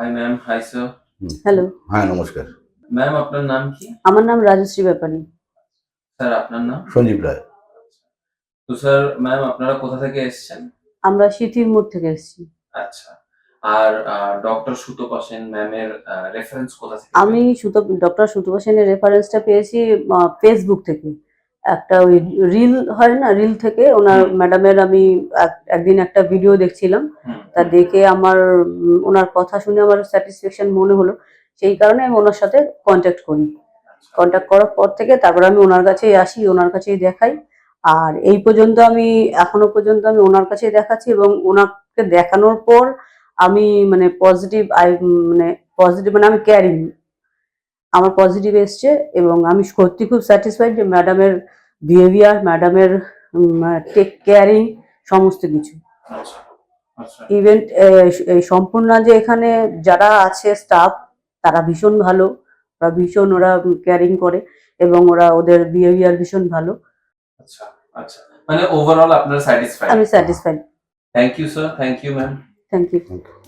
Hi ma'am hi sir hello হ্যাঁ নমস্কার। Ma'am আপনার নাম কি? আমার নাম রাজশ্রী ব্যাপারী। স্যার আপনার নাম? সঞ্জীব রায়। তো স্যার ম্যাম আপনারা কোথা থেকে এসেছেন? আমরা সিথির মোড় থেকে এসেছি। আচ্ছা। আর ডক্টর সুতপা সেন ম্যামের রেফারেন্স কোথা থেকে? আমি সুতো ডক্টর সুতপা সেনের রেফারেন্সটা পেয়েছি ফেসবুক থেকে। একটা ওই রিল হয় না রিল থেকে ওনার ম্যাডামের আমি এক- একদিন একটা ভিডিও দেখছিলাম। তা দেখে আমার ওনার কথা শুনে আমার স্যাটিসফ্যাকশন মনে হলো। সেই কারণে আমি ওনার সাথে কন্ট্যাক্ট করি। কন্ট্যাক্ট করার পর থেকে তারপর আমি ওনার কাছেই আসি ওনার কাছেই দেখাই। আর এই পর্যন্ত আমি এখনও পর্যন্ত আমি ওনার কাছেই দেখাচ্ছি এবং ওনাকে দেখানোর পর আমি মানে পজিটিভ আই মানে পজিটিভ মানে আমি ক্যারিং আমার পজিটিভ এসছে এবং আমি সত্যি খুব স্যাটিসফাইড যে ম্যাডামের বিহেভিয়ার ম্যাডামের টেক কেয়ারিং সমস্ত কিছু। আচ্ছা আচ্ছা। ইভেন্ট এই সম্পূর্ণ যে এখানে যারা আছে স্টাফ তারা ভীষণ ভালো। ওরা ভীষণ ওরা কেয়ারিং করে এবং ওরা ওদের বিহেভিয়ার ভীষণ ভালো। আচ্ছা আচ্ছা। মানে ওভারঅল আপনারা স্যাটিসফাইড আমি satisfied thank you sir thank you ma'am thank you Thank you.